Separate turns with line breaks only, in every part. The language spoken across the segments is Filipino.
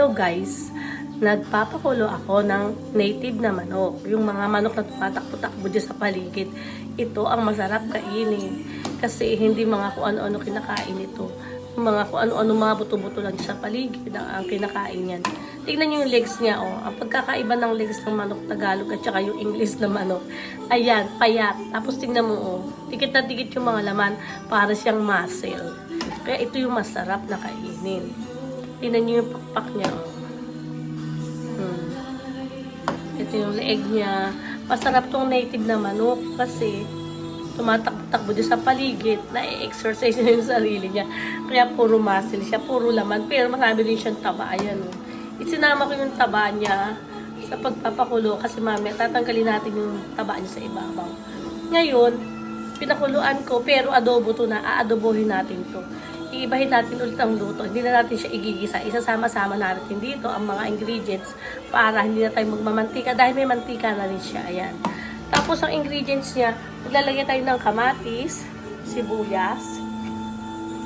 Hello guys, nagpapakulo ako ng native na manok. Yung mga manok na tumatakbo-takbo dyan sa paligid. Ito ang masarap kainin. Kasi hindi mga kung ano-ano kinakain ito. Mga kung ano-ano mga buto-buto lang sa paligid ang, ang kinakain yan. Tingnan nyo yung legs niya, oh. Ang pagkakaiba ng legs ng manok Tagalog at saka yung English na manok. Ayan, payat. Tapos tingnan mo, oh. Dikit na dikit yung mga laman para siyang muscle. Kaya ito yung masarap na kainin. Tingnan nyo yung pakpak niya, oh. Hmm. Ito yung leeg niya. Masarap tong native na manok kasi tumatakbo-takbo din sa paligid, na-exercise niya yung sarili niya. Kaya puro muscle siya, puro laman. Pero marami rin siyang taba. Ayan, oh. Isinama ko yung taba niya sa pagpapakulo kasi mamaya tatanggalin natin yung taba niya sa ibabaw. Ngayon, pinakuluan ko pero adobo to na, aadobohin natin to. Iibahin natin ulit ang luto. Hindi na natin siya igigisa. Isasama-sama natin dito ang mga ingredients para hindi na tayo magmamantika dahil may mantika na rin siya. Ayan. Tapos ang ingredients niya, maglalagay tayo ng kamatis, sibuyas.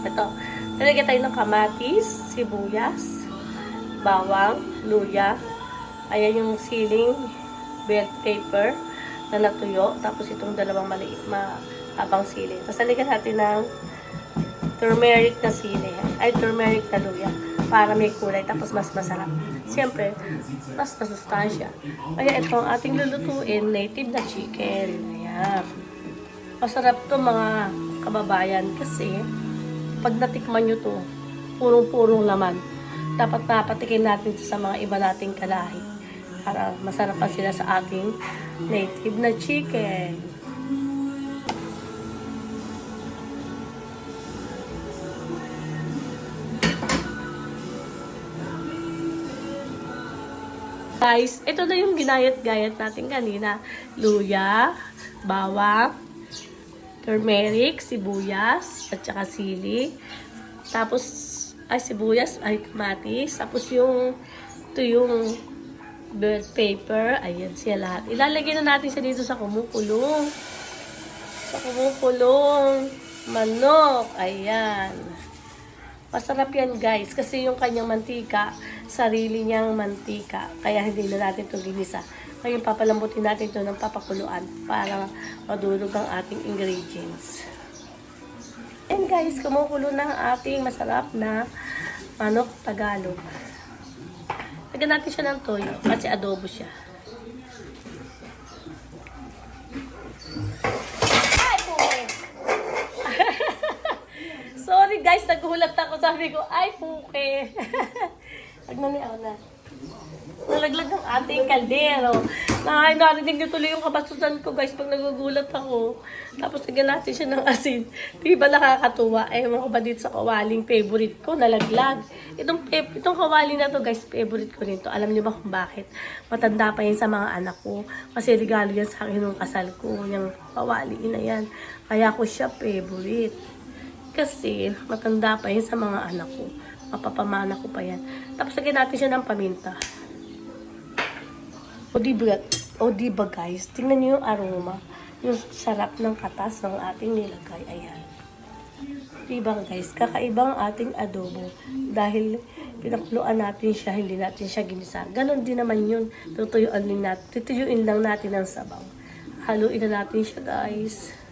Ito. Lalagyan tayo ng kamatis, sibuyas, bawang, luya. Ayan yung siling bell pepper na natuyo. Tapos itong dalawang maliit mahabang sili. Tapos lalagyan natin ng turmeric na sili. Ay, turmeric na luya. Para may kulay. Tapos mas masarap. Siyempre, mas masustansya. Kaya ito ang ating lulutuin, native na chicken. Ayan. Masarap to mga kababayan kasi pag natikman nyo to, purong-purong laman. Dapat napatikin natin sa mga iba nating kalahi para masarapan sila sa ating native na chicken. Guys, ito na yung ginayat-gayat natin kanina. Luya, bawang, turmeric, sibuyas, at saka sili. Tapos, ay sibuyas, ay kamatis. Tapos yung, ito yung bell paper. Ayan siya lahat. Ilalagay na natin siya dito sa kumukulong. Sa kumukulong. Manok. Ayan. Masarap yan guys kasi yung kanyang mantika, sarili niyang mantika. Kaya hindi na natin ito ginisa. Ngayon papalambutin natin ito ng papakuluan para madurog ang ating ingredients. And guys, kumukulo na ang ating masarap na manok Tagalog. Lagyan natin siya ng toyo kasi adobo siya. Sorry guys, nagulat ako. Sabi ko, ay puke. Pag nani ako na. Nalaglag ang ating kaldero. Na, narinig niyo tuloy yung kabastusan ko guys pag nagugulat ako. Tapos lagyan natin siya ng asin. Di ba nakakatuwa? Ewan ko ba dito sa kawaling favorite ko, nalaglag. Itong, itong kawaling na to guys, favorite ko rin to. Alam niyo ba kung bakit? Matanda pa yan sa mga anak ko. Kasi regalo yan sa akin nung kasal ko. Yung kawali na yan. Kaya ko siya favorite. Kasi matanda pa yan sa mga anak ko. Mapapamana ko pa yan. Tapos lagyan natin siya ng paminta. O di ba, o di ba guys, tingnan niyo yung aroma. Yung sarap ng katas ng ating nilagay. Ayan. Di ba guys, kakaibang ating adobo. Dahil pinakuluan natin siya, hindi natin siya ginisa. Ganon din naman yun. Tutuyuan din natin. Tutuyuin lang natin ang sabaw. Haluin na natin siya guys.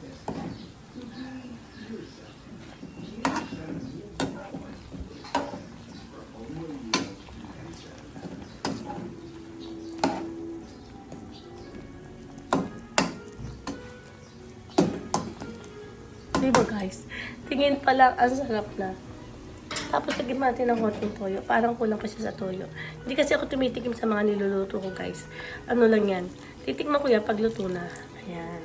Guys? Tingin pa lang, ang sarap na. Tapos lagyan natin ng konting toyo. Parang kulang pa siya sa toyo. Hindi kasi ako tumitikim sa mga niluluto ko guys. Ano lang yan. Titikman ko yan pag luto na. Ayan.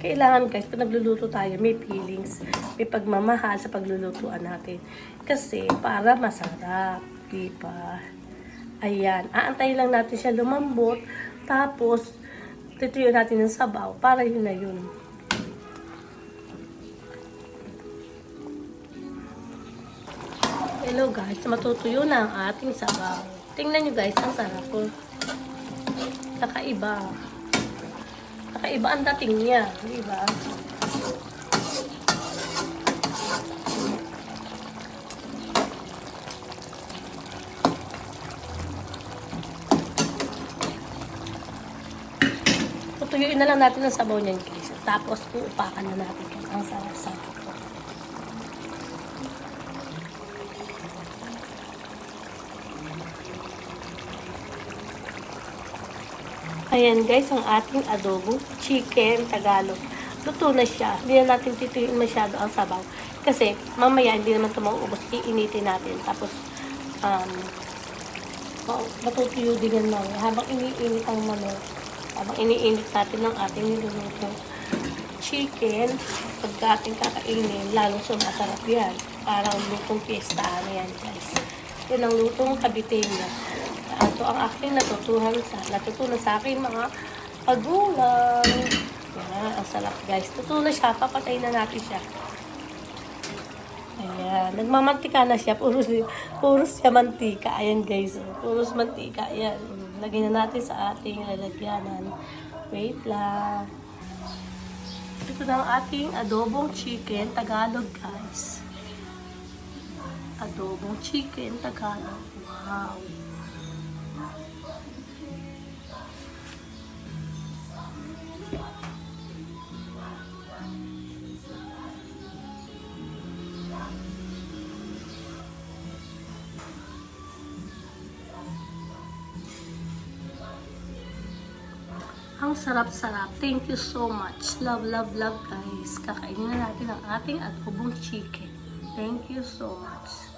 Kailangan guys, pag nagluluto tayo, may feelings. May pagmamahal sa paglulutuan natin. Kasi para masarap. Di ba? Ayan. Aantayin lang natin siya lumambot. Tapos, tituyo natin ng sabaw. Para yun na yun. Hello guys, matutuyo na ang ating sabaw. Tingnan nyo guys, ang sarap ko. Nakaiba. Nakaiba ang dating niya. Diba? Tutuyuin na lang natin ang sabaw niyan guys. Tapos uupakan na natin ang sarap-sarap. Ayan guys, ang ating adobo chicken Tagalog. Luto na siya. Hindi na natin tituyuin masyado ang sabaw. Kasi mamaya hindi naman ito mauubos. Iinitin natin. Tapos, um, oh, matutuyo din yan mamaya. Habang iniinit ang manok, habang iniinit natin ang ating niluluto chicken, pagka ating kakainin, lalong sumasarap yan. Parang lutong piyesta na yan guys. Yan ang lutong kabitenya. Ito ang aking natutuhan sa, natutunan sa aking mga pagulang. Yan, ang sarap guys. Tuto na siya, papatay na natin siya. Ayan, nagmamantika na siya. Puro, puro siya mantika. Ayan guys, puro mantika. Ayan, lagyan na natin sa ating lalagyanan. Wait lang. Ito na ang ating adobong chicken Tagalog guys. Adobong chicken Tagalog. Wow. Ang sarap-sarap. Thank you so much. Love, love, love guys. Kakainin na natin ang ating adobong chicken. Thank you so much.